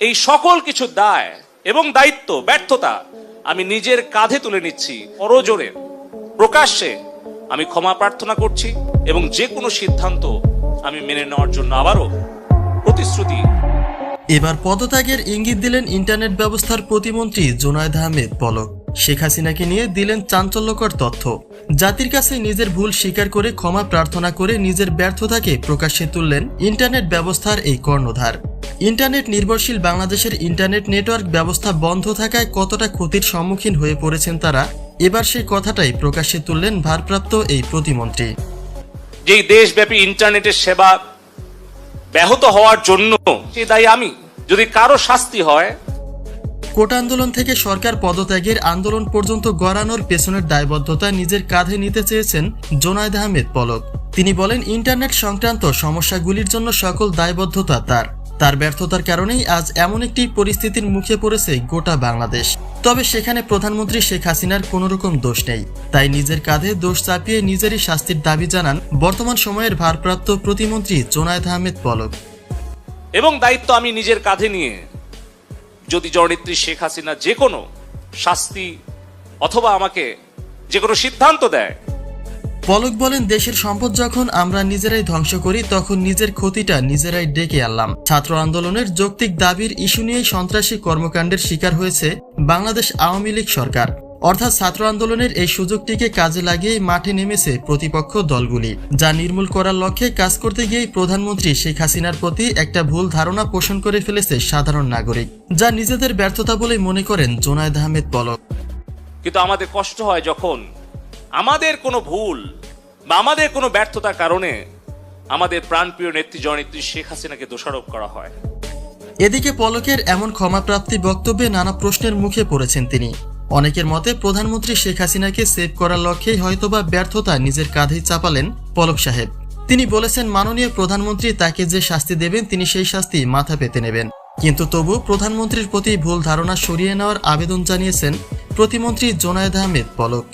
এই সকল কিছু দায় এবং দায়িত্ব, ব্যর্থতা আমি নিজের কাঁধে তুলে নিচ্ছি পরজোরে। প্রকাশ্যে আমি ক্ষমা প্রার্থনা করছি এবং যে কোনো সিদ্ধান্ত আমি মেনে নেওয়ার জন্য আবারও প্রতিশ্রুতি। এবার পদত্যাগের ইঙ্গিত দিলেন ইন্টারনেট ব্যবস্থার প্রতিমন্ত্রী জোনায়েদ আহমেদ পলক। শেখ হাসিনাকে নিয়ে দিলেন চাঞ্চল্যকর তথ্য। জাতির কাছে নিজের ভুল স্বীকার করে ক্ষমা প্রার্থনা করে নিজের ব্যর্থতাকে প্রকাশ্যে তুললেন ইন্টারনেট ব্যবস্থার এই কর্ণধার। ইন্টারনেট নির্ভরশীল বাংলাদেশের ইন্টারনেট নেটওয়ার্ক ব্যবস্থা বন্ধ থাকায় কতটা ক্ষতির সম্মুখীন হয়ে পড়েছেন তারা এবার সেই কথাটাই প্রকাশ্যে তুললেন ভারপ্রাপ্ত এই প্রতিমন্ত্রী। যেই দেশব্যাপী ইন্টারনেটের সেবা ব্যাহত হওয়ার জন্য সে দায়ী আমি। যদি কারও শাস্তি হয় কোটা আন্দোলন থেকে সরকার পদত্যাগের আন্দোলন পর্যন্ত গড়ানোর পেছনের দায়বদ্ধতা নিজের কাঁধে নিতে চেয়েছেন জোনায়দ আহমেদ পলক। তিনি বলেন ইন্টারনেট সংক্রান্ত সমস্যাগুলির জন্য সকল দায়বদ্ধতা তার। তার ব্যর্থতার কারণেই আজ এমন একটি পরিস্থিতির মুখে পড়েছে গোটা বাংলাদেশ। তবে সেখানে প্রধানমন্ত্রী শেখ হাসিনার কোনো রকম দোষ নেই। তাই নিজের কাঁধে দোষ চাপিয়ে নিজেরই শাস্তির দাবি জানান বর্তমান সময়ের ভারপ্রাপ্ত প্রতিমন্ত্রী জোনায়েদ আহমেদ পলক। এবং দায়িত্ব আমি নিজের কাঁধে নিয়ে যদি জননেত্রী শেখ হাসিনা যে কোনো শাস্তি অথবা আমাকে যে কোনো সিদ্ধান্ত দেয় পলক বলেন, দেশের সম্পদ যখন আমরা নিজেরাই ধ্বংস করি, তখন নিজের ক্ষতিটা নিজেরাই ডেকে আনলাম। ছাত্র আন্দোলনের যৌক্তিক দাবির ইস্যু নিয়েই সন্ত্রাসী কর্মকাণ্ডের শিকার হয়েছে বাংলাদেশ আওয়ামী লীগ সরকার। অর্থাৎ ছাত্র আন্দোলনের এই সুযোগটিকে কাজে লাগিয়ে মাঠে নেমেছে প্রতিপক্ষ দলগুলি, যা নির্মূল করার লক্ষ্যে কাজ করতে গিয়েই প্রধানমন্ত্রী শেখ হাসিনার প্রতি একটা ভুল ধারণা পোষণ করে ফেলেছে সাধারণ নাগরিক, যা নিজেদের ব্যর্থতা বলে মনে করেন জোনায়দ আহমেদ পলক। কিন্তু আমাদের কষ্ট হয় যখন আমাদের কোনো ভুল বা আমাদের কোনো ব্যর্থতার কারণে আমাদের প্রাণপ্রিয় নেত্রী, জননেত্রী শেখ হাসিনাকে দোষারোপ করা হয়। এদিকে পলকের এমন ক্ষমাপ্রাপ্তি বক্তব্যে নানা প্রশ্নের মুখে পড়েছেন তিনি। অনেকের মতে প্রধানমন্ত্রী শেখ হাসিনাকে সেভ করার লক্ষ্যেই হয়তোবা ব্যর্থতা নিজের কাঁধেই চাপালেন পলক সাহেব। তিনি বলেছেন, মাননীয় প্রধানমন্ত্রী তাকে যে শাস্তি দেবেন, তিনি সেই শাস্তি মাথা পেতে নেবেন। কিন্তু তবু প্রধানমন্ত্রীর প্রতি ভুল ধারণা সরিয়ে নেওয়ার আবেদন জানিয়েছেন প্রতিমন্ত্রী জোনায়েদ আহমেদ পলক।